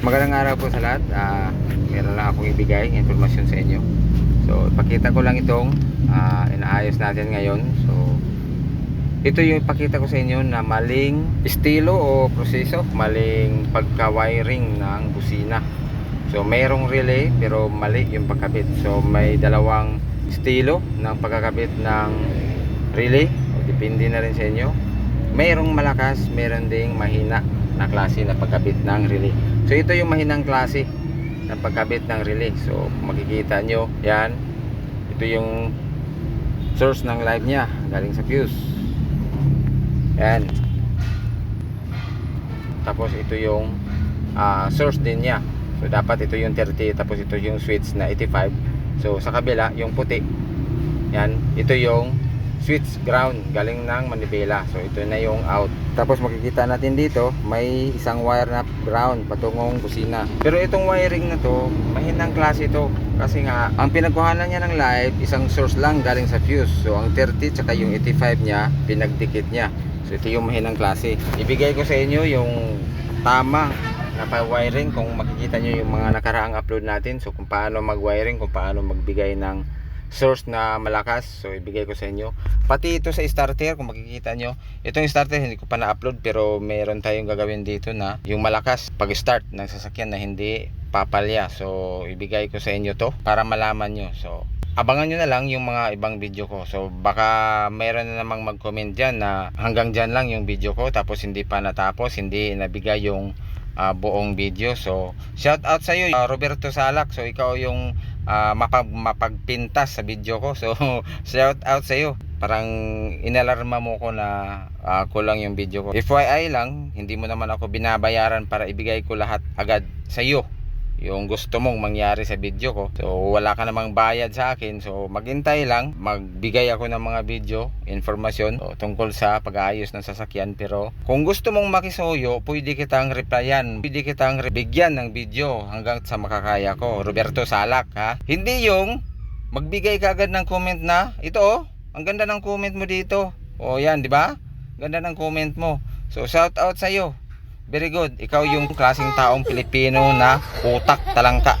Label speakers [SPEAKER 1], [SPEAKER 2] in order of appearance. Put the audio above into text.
[SPEAKER 1] Magandang araw po sa lahat. Ah, meron lang akong ibigay informasyon sa inyo. So, ipakita ko lang itong ah, inaayos natin ngayon. So, ito yung ipakita ko sa inyo na maling estilo o proseso, maling pagka-wiring ng busina. So, mayroong relay pero mali yung pagkabit. So, may dalawang estilo ng pagkakabit ng relay. O, depende na rin sa inyo. Mayroong malakas, meron ding mahina na klase na pagkabit ng relay. So ito yung mahinang klase ng pagkabit ng relay. So makikita nyo, yan. Ito yung source ng live niya galing sa fuse. Yan. Tapos ito yung ah, source din niya. So dapat ito yung 30 tapos ito yung switch na 85. So sa kabila yung puti. Yan, ito yung switch ground galing ng manibela. So ito na yung out. Tapos makikita natin dito, may isang wire na ground patungong busina. Pero itong wiring na to, mahinang klase ito. Kasi nga, ang pinagkuhanan niya ng live, isang source lang galing sa fuse. So ang 30 tsaka yung 85 niya, pinagdikit niya. So ito yung mahinang klase. Ibigay ko sa inyo yung tama na pa-wiring kung makikita nyo yung mga nakaraang upload natin. So kung paano mag-wiring, kung paano magbigay ng source na malakas. So ibigay ko sa inyo. Pati ito sa starter kung makikita nyo itong starter hindi ko pa na-upload pero meron tayong gagawin dito na yung malakas pag start ng sasakyan na hindi papalya. So ibigay ko sa inyo to para malaman nyo. So abangan nyo na lang yung mga ibang video ko. So baka meron na namang mag-comment dyan na hanggang dyan lang yung video ko tapos hindi pa natapos hindi nabigay yung ah, buong video so shout out sa iyo Roberto Salak so ikaw yung ah, mapag mapagpintas sa video ko. So, shout out sa iyo. Parang inalarma mo ko na ah, kulang yung video ko. FYI lang, hindi mo naman ako binabayaran para ibigay ko lahat agad sa iyo yung gusto mong mangyari sa video ko. So, wala ka namang bayad sa akin. So, maghintay lang. Magbigay ako ng mga video, informasyon so, tungkol sa pag-aayos ng sasakyan. Pero, kung gusto mong makisuyo, pwede kitang replyan. Pwede kitang bigyan ng video hanggang sa makakaya ko. Roberto Salak, ha? Hindi yung magbigay ka agad ng comment na, ito oh, ang ganda ng comment mo dito. O, yan, di ba? Ganda ng comment mo. So, shout out sa iyo. Very good. Ikaw yung klaseng taong Pilipino na utak talangka.